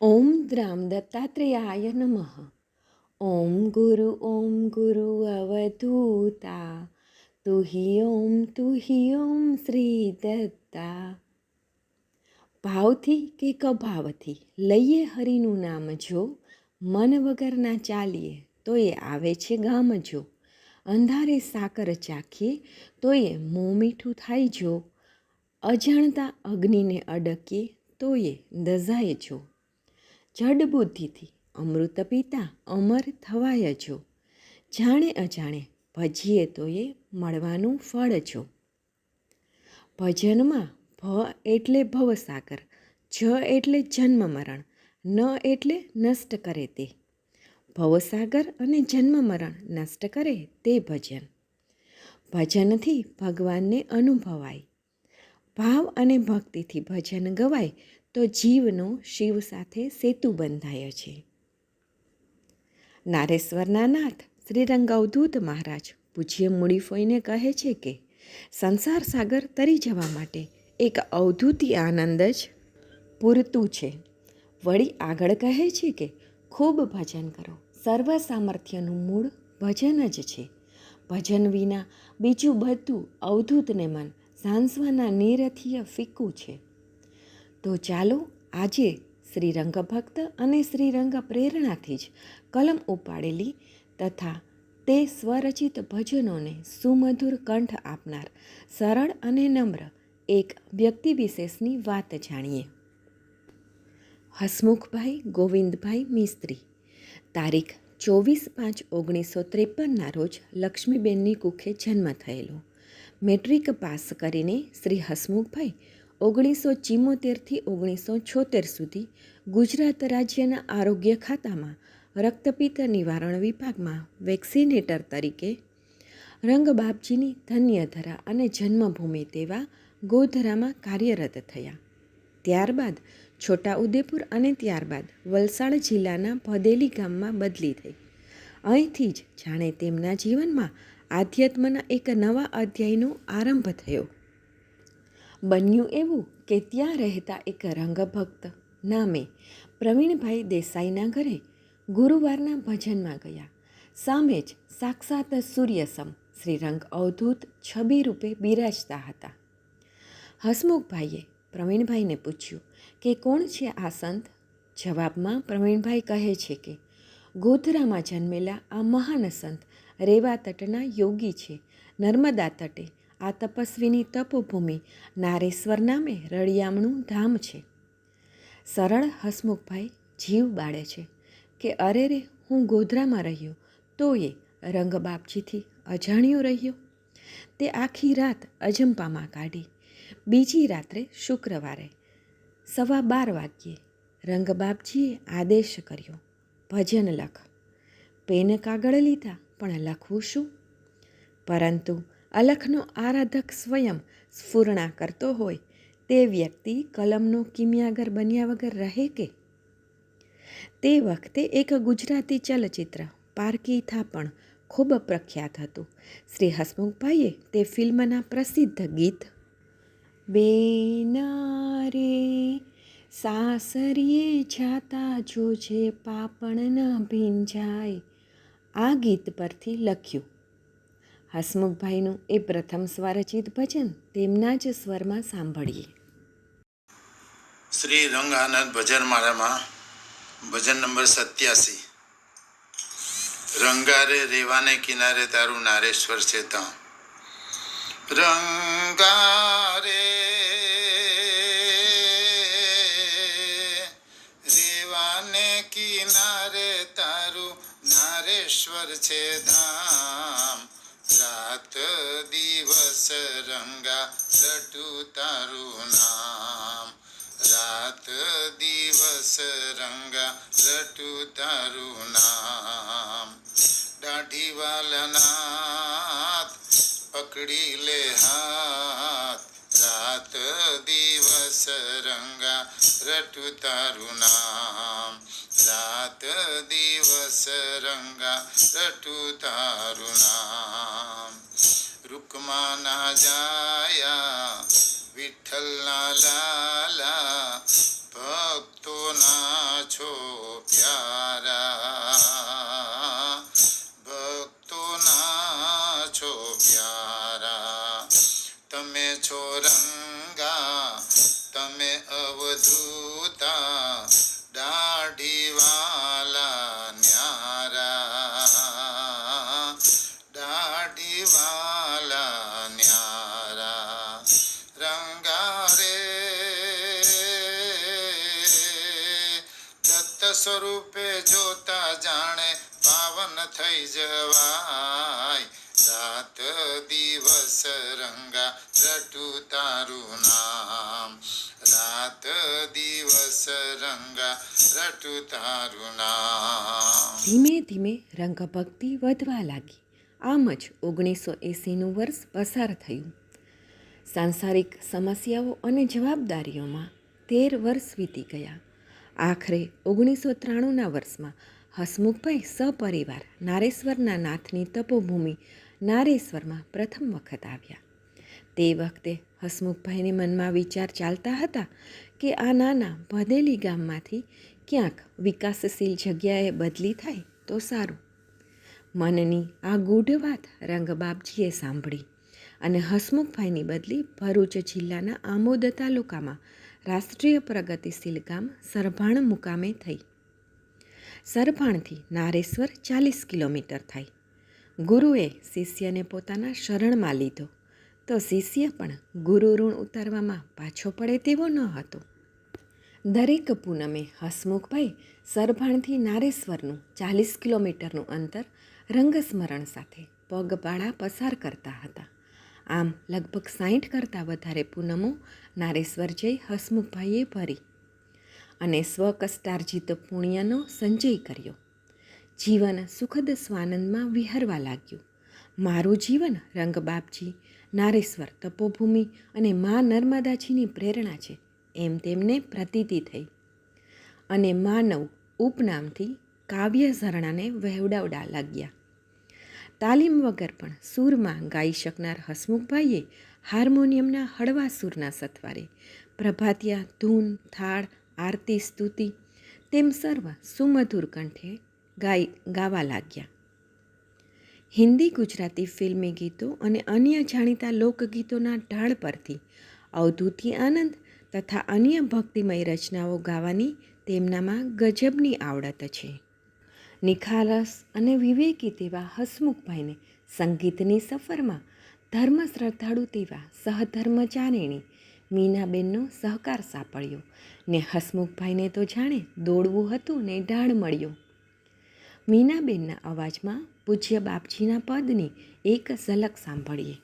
ઓમ દ્રામ દત્તાત્રેયાય નમઃ ઓમ ગુરુ ઓમ ગુરુ અવધૂતા તુહી ઓમ તુહી ઓમ શ્રી દત્તા ભાવથી કે કભાવથી લઈએ હરિનું નામ જો મન વગર ના ચાલીએ તો એ આવે છે ગામ જો અંધારે સાકર ચાખીએ તો એ મોં મીઠું થાય જો અજાણતા અગ્નિને અડકીએ તો એ દઝાય જો જડ બુદ્ધિથી અમૃત પિતા અમર થવાય જો જાણે અજાણે ભજીએ તો એ મળવાનું ફળ જો ભજનમાં ભ એટલે ભવસાગર, જ એટલે જન્મ મરણ, ન એટલે નષ્ટ કરે તે. ભવસાગર અને જન્મ મરણ નષ્ટ કરે તે ભજન. ભજનથી ભગવાનને અનુભવાય. ભાવ અને ભક્તિથી ભજન ગવાય તો જીવનો શિવ સાથે સેતુ બંધાય છે. નારેશ્વરના નાથ શ્રીરંગ અવધૂત મહારાજ પૂજ્ય મૂડીફોઈને કહે છે કે, સંસાર સાગર તરી જવા માટે એક અવધૂતી આનંદ જ પૂરતું છે. વળી આગળ કહે છે કે, ખૂબ ભજન કરો. સર્વ સામર્થ્યનું મૂળ ભજન જ છે. ભજન વિના બીજું બધું અવધૂતને મન સાંસવાના નિરથીય ફીકું છે. તો ચાલો આજે શ્રીરંગ ભક્ત અને શ્રીરંગ પ્રેરણાથી જ કલમ ઉપાડેલી તથા તે સ્વરચિત ભજનોને સુમધુર કંઠ આપનાર સરળ અને નમ્ર એક વ્યક્તિ વિશેષની વાત જાણીએ. હસમુખભાઈ ગોવિંદભાઈ મિસ્ત્રી. તારીખ ચોવીસ પાંચ ઓગણીસો ત્રેપનના રોજ લક્ષ્મીબેનની કુખે જન્મ થયેલો. મેટ્રિક પાસ કરીને શ્રી હસમુખભાઈ ઓગણીસો ચિમ્મોતેરથી ઓગણીસો છોતેર સુધી ગુજરાત રાજ્યના આરોગ્ય ખાતામાં રક્તપિત્ત નિવારણ વિભાગમાં વેક્સિનેટર તરીકે રંગબાપજીની ધન્યધરા અને જન્મભૂમિ તેવા ગોધરામાં કાર્યરત થયા. ત્યારબાદ છોટાઉદેપુર અને ત્યારબાદ વલસાડ જિલ્લાના ભદેલી ગામમાં બદલી થઈ. અહીંથી જ જાણે તેમના જીવનમાં આધ્યાત્મના એક નવા અધ્યાયનો આરંભ થયો. બન્યું એવું કે ત્યાં રહેતા એક રંગભક્ત નામે પ્રવીણભાઈ દેસાઈના ઘરે ગુરુવારના ભજનમાં ગયા. સામે જ સાક્ષાત સૂર્યસમ, શ્રીરંગ અવધૂત છબી રૂપે બિરાજતા હતા. હસમુખભાઈએ પ્રવીણભાઈને પૂછ્યું કે કોણ છે આ સંત? જવાબમાં પ્રવીણભાઈ કહે છે કે, ગોધરામાં જન્મેલા આ મહાન સંત રેવા તટના યોગી છે. નર્મદા તટે આ તપસ્વીની તપોભૂમિ નારેશ્વર નામે રળિયામણું ધામ છે. સરળ હસમુખભાઈ જીવ બાળે છે કે અરે રે, હું ગોધરામાં રહ્યો તો એ રંગબાપજીથી અજાણ્યો રહ્યો. તે આખી રાત અજંપામાં કાઢી, બીજી રાત્રે શુક્રવારે સવા બાર વાગ્યે રંગબાપજીએ આદેશ કર્યો, ભજન લખ. પેન કાગળ લીધા, પણ લખવું શું? પરંતુ અલખનો આરાધક સ્વયં સ્ફૂર્ણા કરતો હોય, તે વ્યક્તિ કલમનો કિમિયાગર બન્યા વગર રહે કે? તે વખતે એક ગુજરાતી ચલચિત્ર, પારકી થા પણ ખૂબ પ્રખ્યાત હતું. શ્રી હસમુખભાઈએ તે ફિલ્મના પ્રસિદ્ધ ગીત, બેનારે સાસરીએ જાતા જોજે પાપણ ન ભીંજાય, આ ગીત પરથી લખ્યું. હસમુખભાઈનું એ પ્રથમ સ્વરચિત ભજન તેમના જ સ્વરમાં સાંભળીએ. શ્રી રંગ આનંદ ભજન મારામાં ભજન નંબર સત્યાસી. રંગારે રેવાને કિનારે તારું નારેશ્વર છે ત્યાં રંગારે રેવાને કિનારે તારું નારેશ્વર છે ધામ. રાત દિવસ રંગા રટું તારું નામ રાત દિવસ રંગા રટું તારું નામ सात दिवस रंगा रटु तारुणा रुकमा ना जाया विठल ना लाला, भक्तो ना छो प्यारा। भक्तो ना छो प्यारा। तमे छो रंग સ્વરૂપે જોતા જાણે પાવન થઈ જવાય. રાત દિવસ રંગા રટું તારું નામ. રાત દિવસ રંગા રટું તારું નામ. ધીમે ધીમે રંગભક્તિ વધવા લાગી. આમ જ ઓગણીસો એંસીનું વર્ષ પસાર થયું. સાંસારિક સમસ્યાઓ અને જવાબદારીઓમાં તેર વર્ષ વીતી ગયા. આખરે ઓગણીસો ત્રાણુંના વર્ષમાં હસમુખભાઈ સપરિવાર નારેશ્વરના નાથની તપોભૂમિ નારેશ્વરમાં પ્રથમ વખત આવ્યા. તે વખતે હસમુખભાઈને મનમાં વિચાર ચાલતા હતા કે આ નાના ભદેલી ગામમાંથી ક્યાંક વિકાસશીલ જગ્યાએ બદલી થાય તો સારું. મનની આ ગૂઢ વાત રંગબાપજીએ સાંભળી અને હસમુખભાઈની બદલી ભરૂચ જિલ્લાના આમોદ તાલુકામાં રાષ્ટ્રીય પ્રગતિશીલ ગામ સરભાણ મુકામે થઈ. સરભાણથી નારેશ્વર ચાલીસ કિલોમીટર થાય. ગુરુએ શિષ્યને પોતાના શરણમાં લીધો. તો શિષ્ય પણ ગુરુ ઋણ ઉતારવામાં પાછો પડે તેવો ન હતો. દરેક પૂનમે હસમુખભાઈ સરભાણથી નારેશ્વરનું ચાલીસ કિલોમીટરનું અંતર રંગસ્મરણ સાથે પગપાળા પસાર કરતા હતા. આમ લગભગ સાઠ કરતાં વધારે પૂનમો નારેશ્વર જઈ હસમુખભાઈએ ભરી અને સ્વકષ્ટાર્જિત પુણ્યનો સંચય કર્યો. જીવન સુખદ સ્વાનંદમાં વિહરવા લાગ્યું. મારું જીવન રંગબાપજી નારેશ્વર તપોભૂમિ અને મા નર્મદાજીની પ્રેરણા છે, એમ તેમને પ્રતીતિ થઈ. અને માનવ ઉપનામથી કાવ્ય ઝરણાને વહેવડાવડા લાગ્યા. તાલીમ વગર પણ સૂરમાં ગાઈ શકનાર હસમુખભાઈએ હાર્મોનિયમના હળવા સૂરના સથવારે પ્રભાતિયા, ધૂન, થાળ, આરતી, સ્તુતિ તેમ સર્વ સુમધુર કંઠે ગાઈ, ગાવા લાગ્યા. હિન્દી ગુજરાતી ફિલ્મી ગીતો અને અન્ય જાણીતા લોકગીતોના ઢાળ પરથી અવધૂતી આનંદ તથા અન્ય ભક્તિમય રચનાઓ ગાવાની તેમનામાં ગજબની આવડત છે. નિખાલસ અને વિવેકી તેવા હસમુખભાઈને સંગીતની સફરમાં ધર્મ શ્રદ્ધાળુ તેવા સહધર્મચારિણી મીનાબેનનો સહકાર સાંપડ્યો ને હસમુખભાઈને તો જાણે દોડવું હતું ને ઢાળ મળ્યો. મીનાબેનના અવાજમાં પૂજ્ય બાપજીના પદની એક ઝલક સાંભળીએ.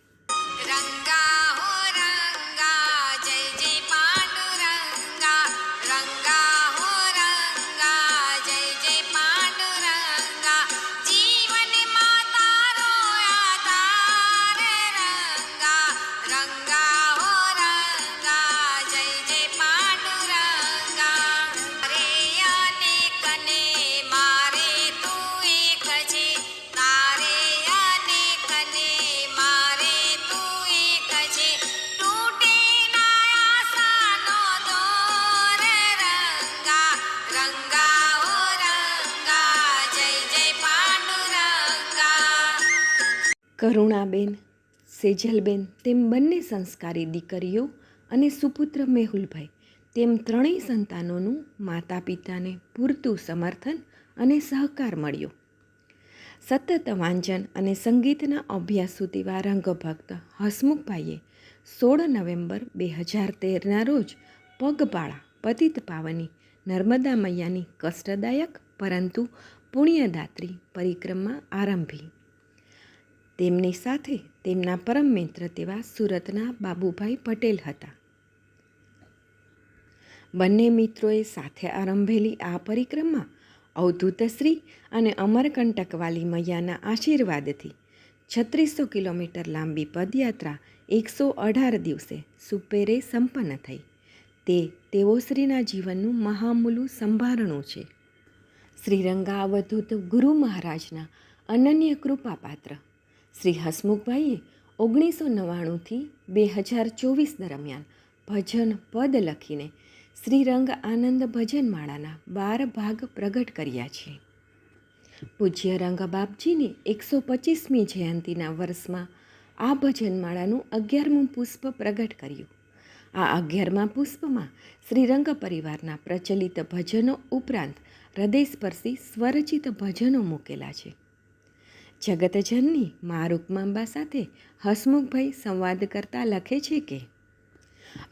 કરુણાબેન, સેજલબેન તેમ બંને સંસ્કારી દીકરીઓ અને સુપુત્ર મેહુલભાઈ તેમ ત્રણેય સંતાનોનું માતા પિતાને પૂરતું સમર્થન અને સહકાર મળ્યો. સતત વાંચન અને સંગીતના અભ્યાસ સુધીવા રંગભક્ત હસમુખભાઈએ સોળ નવેમ્બર બે હજાર તેરના રોજ પગપાળા પતિત પાવની નર્મદા મૈયાની કષ્ટદાયક પરંતુ પુણ્યદાત્રી પરિક્રમા આરંભી. તેમની સાથે તેમના પરમ મિત્ર તેવા સુરતના બાબુભાઈ પટેલ હતા. બંને મિત્રોએ સાથે આરંભેલી આ પરિક્રમા અવધૂતશ્રી અને અમરકંટકવાલી મૈયાના આશીર્વાદથી છત્રીસો કિલોમીટર લાંબી પદયાત્રા એકસો અઢાર દિવસે સુપેરે સંપન્ન થઈ. તે તેઓ શ્રીના જીવનનું મહામૂલું સંભારણું છે. શ્રીરંગા અવધૂત ગુરુ મહારાજના અનન્ય કૃપાપાત્ર શ્રી હસમુખભાઈએ ઓગણીસો નવ્વાણુંથી બે હજાર ચોવીસ દરમિયાન ભજન પદ લખીને શ્રીરંગ આનંદ ભજનમાળાના બાર ભાગ પ્રગટ કર્યા છે. પૂજ્ય રંગબાપજીની એકસો પચીસમી જયંતિના વર્ષમાં આ ભજનમાળાનું અગિયારમું પુષ્પ પ્રગટ કર્યું. આ અગિયારમા પુષ્પમાં શ્રીરંગ પરિવારના પ્રચલિત ભજનો ઉપરાંત હૃદયસ્પર્શી સ્વરચિત ભજનો મૂકેલા છે. જગતજનની મા રૂકમાંબા સાથે હસમુખભાઈ સંવાદ કરતા લખે છે કે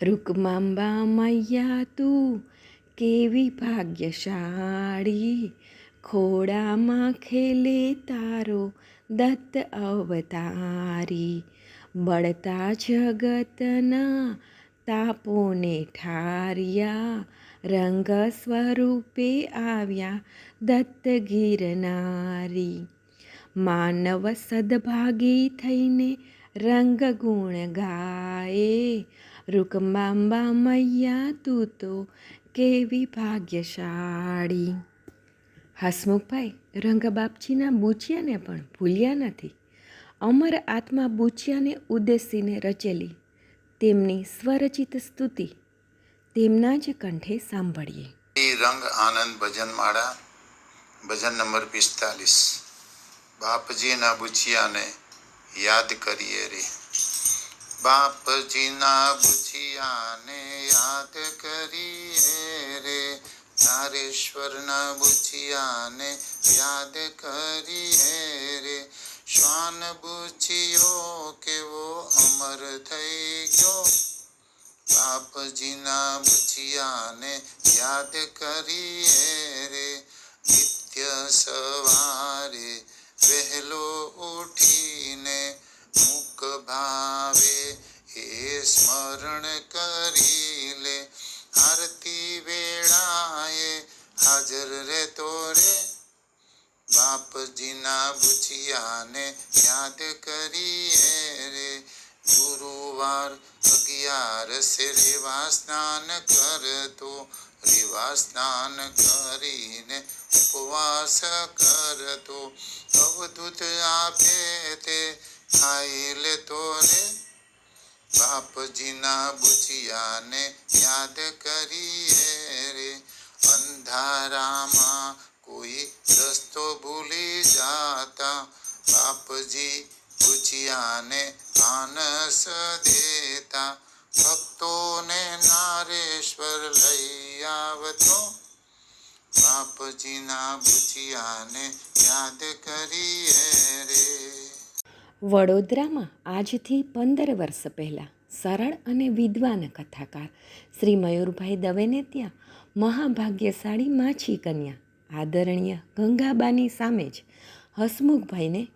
રૂકમાંબા મૈયા તું કેવી ભાગ્યશાળી. ખોડામાં ખેલે તારો દત્ત અવતારી. બળતા જગતના તાપોને ઠાર્યા. રંગ સ્વરૂપે આવ્યા દત્ત ગિરનારી માનવ સદભાગી થઈને રંગ ગુણ ગાયે રૂકમાંબા મૈયા, તું તો કેવી ભાગ્યશાળી. હસમુખભાઈ રંગબાપજીના બુચિયાને પણ ભૂલ્યા નથી. અમર આત્મા બુચિયાને ઉદ્દેશીને રચેલી તેમની સ્વરચિત સ્તુતિ તેમના જ કંઠે સાંભળીએ. રંગ આનંદ ભજન માળા, ભજન નંબર પિસ્તાલીસ. બાપજીના બુચિયાને યાદ કરીએ રે. બાપજીના બુચિયાને યાદ કરીએ રે. તારેશ્વરના બુચિયાને યાદ કરીએ રે. શ્વાન બુચિયો કેવો અમર થઈ ગયો. બાપજીના બુચિયાને યાદ કરીએ રે. નિત્ય સવારે વહેલો ઉઠીને મુક ભાવે એ સ્મરણ કરી લે આરતી વેળાએ હાજર રહેતો રે બાપજીના બુચિયાને યાદ કરીએ રે ગુરુવાર અગિયારસે રેવા સ્નાન કરતો રેવા સ્નાન કરીને ઉપવાસ કરતો. અવધૂત આપે તે ખાઈ લેતો રે બાપજીના બુચિયાને યાદ કરીએ રે. અંધારામાં કોઈ રસ્તો ભૂલી જાતા. બાપજી ભુજિયાને માનસ દેતા. ભક્તોને નારેશ્વર લઈ આવતો. વડોદરામાં આજથી પંદર વર્ષ પહેલાં સરળ અને વિદ્વાન કથાકાર શ્રી મયુરભાઈ દવેને ત્યાં મહાભાગ્યશાળી માછી કન્યા, આદરણીય ગંગાબાની સામે જ હસમુખભાઈને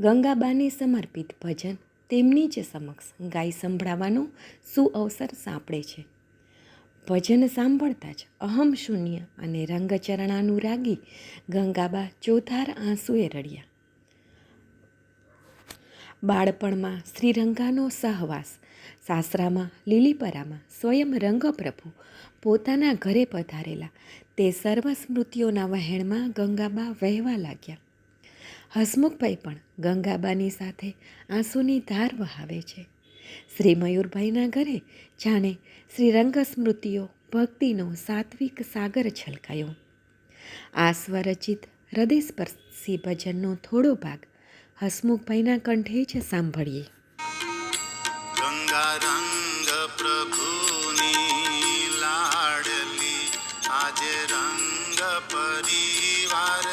ગંગાબાને સમર્પિત ભજન તેમની જ સમક્ષ ગાય સંભળાવવાનો સુઅવસર સાંપડે છે. ભજન સાંભળતા જ અહમ શૂન્ય અને રંગચરણાનુરાગી ગંગાબા ચોધાર આંસુએ રડ્યા. બાળપણમાં શ્રીરંગાનો સહવાસ, સાસરામાં લીલીપરામાં સ્વયં રંગપ્રભુ પોતાના ઘરે પધારેલા તે સર્વ સ્મૃતિઓના વહેણમાં ગંગાબા વહેવા લાગ્યા. હસમુખભાઈ પણ ગંગાબાની સાથે આંસુની ધાર વહાવે છે. શ્રી મયુરભાઈના ઘરે જાણે શ્રીરંગ સ્મૃતિઓ ભક્તિનો સાત્વિક સાગર છલકાયો. આ સ્વરચિત હૃદયસ્પર્શી ભજનનો થોડો ભાગ હસમુખભાઈના કંઠે જ સાંભળીએ. રંગ પ્રભુની લાડલી આજે રંગ પરિવાર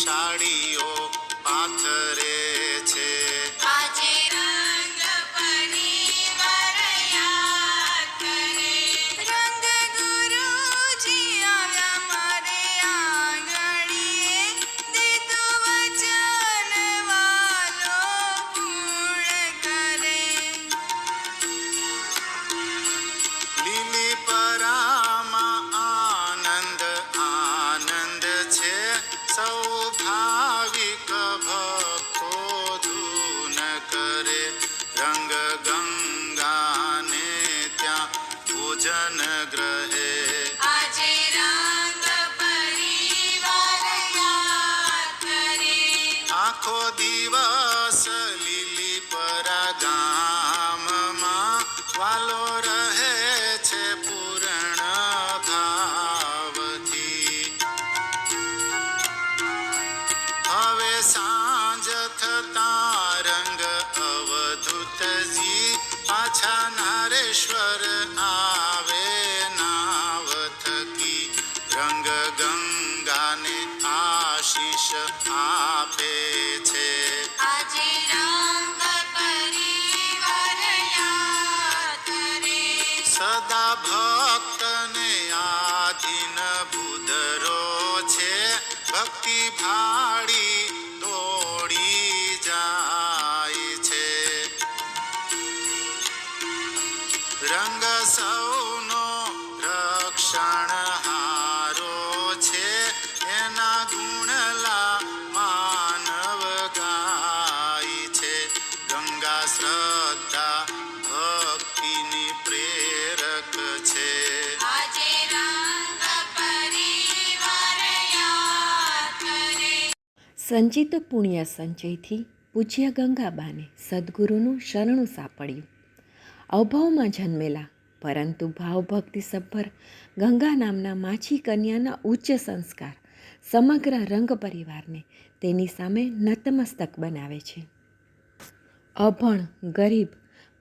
শাড়ি આખો દિવસ રંગ સૌનો રક્ષણ હારો છે. એના ગુણલા માનવ ગાય છે. ગંગા શ્રદ્ધા ભક્તિની પ્રેરક છે. સંચિત પુણ્ય સંચયથી પૂજ્ય ગંગાબાને સદગુરુનું શરણું સાંપડ્યું. અવભાવમાં જન્મેલા. પરંતુ ભાવભક્તિ સભર ગંગા નામના માછી કન્યાના ઉચ્ચ સંસ્કાર સમગ્ર રંગ પરિવારને તેની સામે નતમસ્તક બનાવે છે. અભણ, ગરીબ,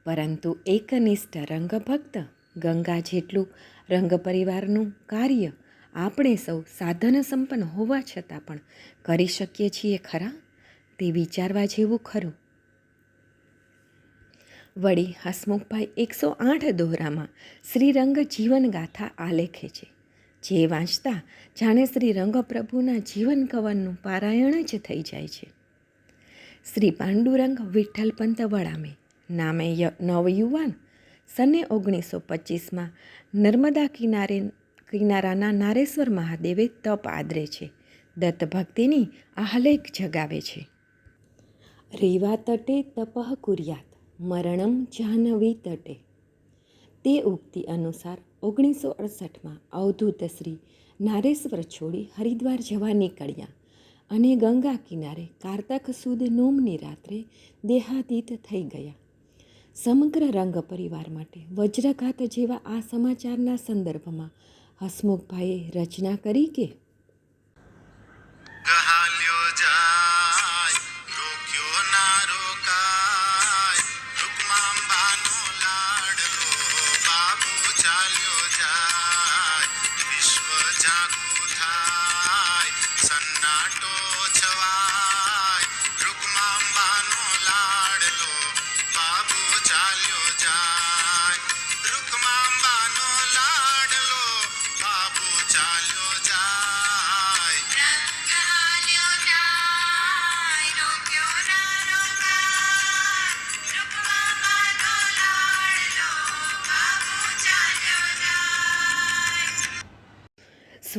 પરંતુ એકનિષ્ઠ રંગભક્ત ગંગા જેટલું રંગ પરિવારનું કાર્ય આપણે સૌ સાધન સંપન્ન હોવા છતાં પણ કરી શકીએ છીએ ખરા? તે વિચારવા જેવું ખરું. વળી હસમુખભાઈ એકસો આઠ દોહરામાં શ્રીરંગ જીવનગાથા આલેખે છે. જે વાંચતા જાણે શ્રી રંગપ્રભુના જીવન કવનનું પારાયણ જ થઈ જાય છે. શ્રી પાંડુરંગ વિઠ્ઠલપંત વડામે નામે નવયુવાન સને ઓગણીસો પચીસમાં નર્મદા કિનારે કિનારાના નારેશ્વર મહાદેવે તપ આદરે છે. દત્ત ભક્તિની આહલેખ જગાવે છે. રેવા તટે તપહ કુર્યાત. મરણમ જાહ્નવી તટે. તે ઉક્તિ અનુસાર ઓગણીસો અડસઠમાં અવધૂત શ્રી નારેશ્વર છોડી હરિદ્વાર જવા નીકળ્યા અને ગંગા કિનારે કારતક સુદ નોમની રાત્રે દેહાતીત થઈ ગયા. સમગ્ર રંગ પરિવાર માટે વજ્રઘાત જેવા આ સમાચારના સંદર્ભમાં હસમુખભાઈએ રચના કરી કે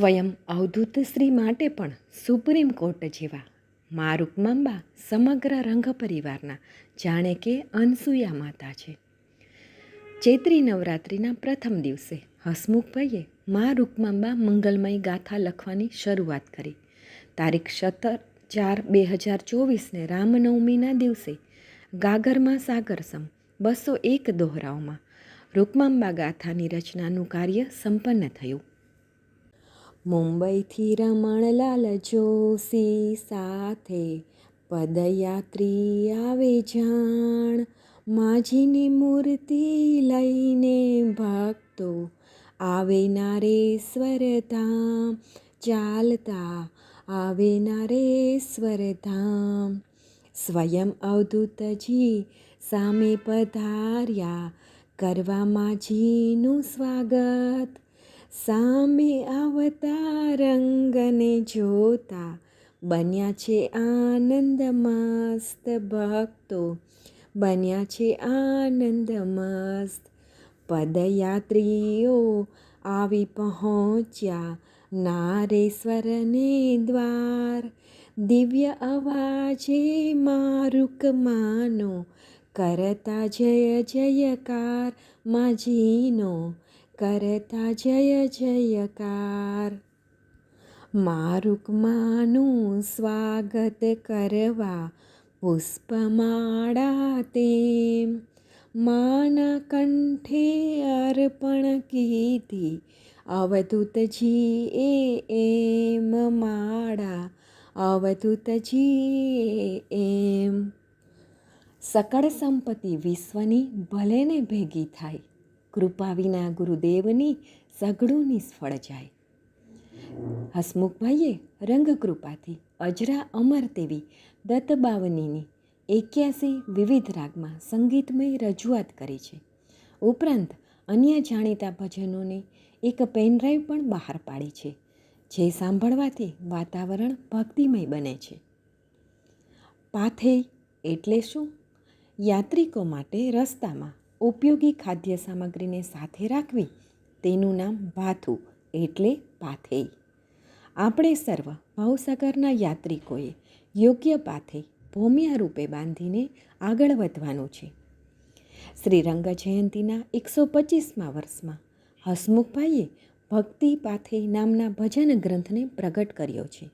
સ્વયં અવધૂત શ્રી માટે પણ સુપ્રીમ કોર્ટ જેવા મા રૂકમાંબા સમગ્ર રંગ પરિવારના જાણે કે અનસૂયા માતા છે. ચૈત્રી નવરાત્રિના પ્રથમ દિવસે હસમુખભાઈએ મા રૂકમાંબા મંગલમય ગાથા લખવાની શરૂઆત કરી. તારીખ સત્તર ચાર બે હજાર ચોવીસને રામનવમીના દિવસે ગાગરમાં સાગરસમ બસો એક દોહરાઓમાં રૂકમાંબા ગાથાની રચનાનું કાર્ય સંપન્ન થયું. મુંબઈથી રમણલાલ જોશી સાથે પદયાત્રી આવે જાણ. માજીની મૂર્તિ લઈને ભક્તો આવે નારેશ્વર ધામ. ચાલતા આવે નારેશ્વર ધામ. સ્વયં અવધૂતજી સામે પધાર્યા. કરવા માજીનું સ્વાગત સામે આવતા રંગને જોતા બન્યા છે આનંદ મસ્ત ભક્તો, બન્યા છે આનંદ મસ્ત પદયાત્રીઓ આવી પહોંચ્યા નારેશ્વરને દ્વાર. દિવ્ય અવાજે મારુક માનો, કરતા જય જયકાર માજીનો. કરતા જય જયકાર. મારુકમાનું સ્વાગત કરવા પુષ્પમાળા તેમ. માના કંઠે અર્પણ કીધી અવધૂતજી એ એમ. માળા અવધૂતજી એમ. સકળ સંપત્તિ વિશ્વની ભલેને ભેગી થાય. કૃપા વિના ગુરુદેવની સઘળું નિષ્ફળ જાય. હસમુખભાઈએ રંગકૃપાથી અજરા અમર તેવી દત્તબાવનીની એક્યાસી વિવિધ રાગમાં સંગીતમય રજૂઆત કરી છે. ઉપરાંત અન્ય જાણીતા ભજનોની એક પેનડ્રાઈવ પણ બહાર પાડી છે, જે સાંભળવાથી વાતાવરણ ભક્તિમય બને છે. પાથેય એટલે શું? યાત્રિકો માટે રસ્તામાં ઉપયોગી ખાદ્ય સામગ્રીને સાથે રાખવી, તેનું નામ ભાથું એટલે પાથેય આપણે સર્વ ભાવસાગરના યાત્રિકોએ યોગ્ય પાથે ભૌમિયા રૂપે બાંધીને આગળ વધવાનું છે. શ્રીરંગ જયંતીના એકસો પચીસમાં વર્ષમાં હસમુખભાઈએ ભક્તિ પાથે નામના ભજન ગ્રંથને પ્રગટ કર્યો છે,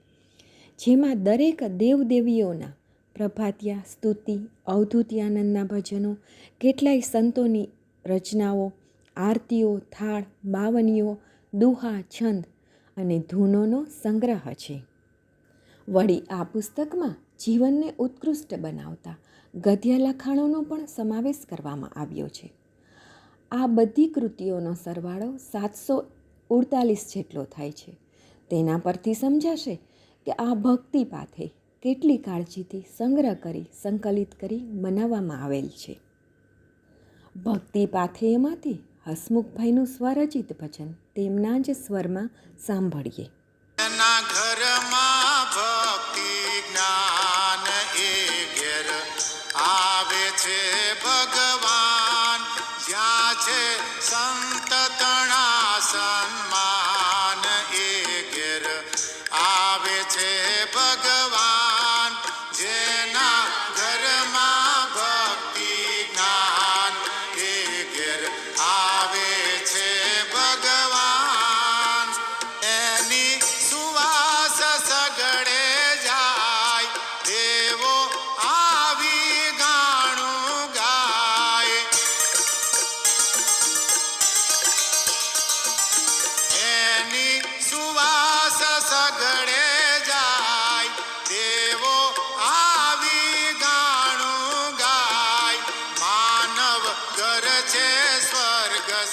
જેમાં દરેક દેવદેવીઓના પ્રભાતિયા, સ્તુતિ અવધૂતિયાનંદના ભજનો, કેટલાય સંતોની રચનાઓ, આરતીઓ, થાળ, બાવનીઓ, દુહા, છંદ અને ધૂનોનો સંગ્રહ છે. વળી આ પુસ્તકમાં જીવનને ઉત્કૃષ્ટ બનાવતા ગદ્ય લખાણોનો પણ સમાવેશ કરવામાં આવ્યો છે. આ બધી કૃતિઓનો સરવાળો સાતસો ઉડતાલીસ જેટલો થાય છે. તેના પરથી સમજાશે કે આ ભક્તિ પાથે કેટલી કાળજીથી સંગ્રહ કરી, સંકલિત કરી બનાવવામાં આવેલ છે. ભક્તિ પાથેયમાંથી હસમુખભાઈનું સ્વરચિત ભજન તેમના જ સ્વરમાં સાંભળીએ. ઘરમાં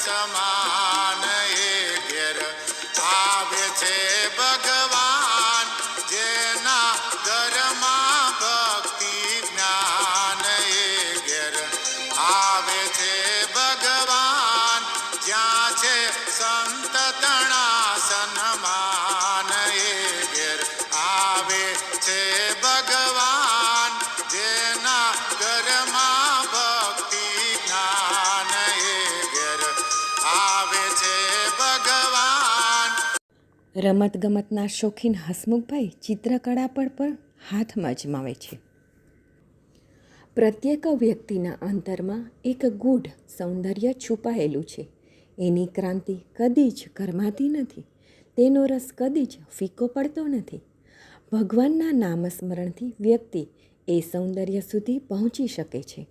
Sama રમતગમતના શોખીન હસમુખભાઈ ચિત્રકળા પર પણ હાથમાં અજમાવે છે. પ્રત્યેક વ્યક્તિના અંતરમાં એક ગૂઢ સૌંદર્ય છુપાયેલું છે. એની ક્રાંતિ કદી જ કરમાતી નથી. તેનો રસ કદી જ ફીકો પડતો નથી. ભગવાનના નામસ્મરણથી વ્યક્તિ એ સૌંદર્ય સુધી પહોંચી શકે છે.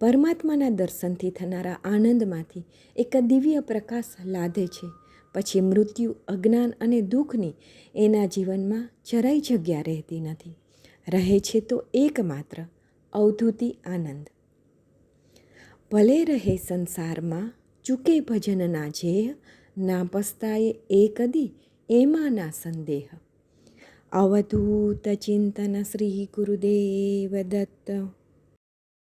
પરમાત્માના દર્શનથી થનારા આનંદમાંથી એક દિવ્ય પ્રકાશ લાદે છે. પછી મૃત્યુ, અજ્ઞાન અને દુઃખની એના જીવનમાં જરાય જગ્યા રહેતી નથી. રહે છે તો એકમાત્ર અવધૂતિ આનંદ. ભલે રહે સંસારમાં, ચૂકે ભજનના જેહ ના પસ્તાએ એ કદી એમાં ના સંદેહ. અવધૂત ચિંતન શ્રી ગુરુદેવ દત્ત.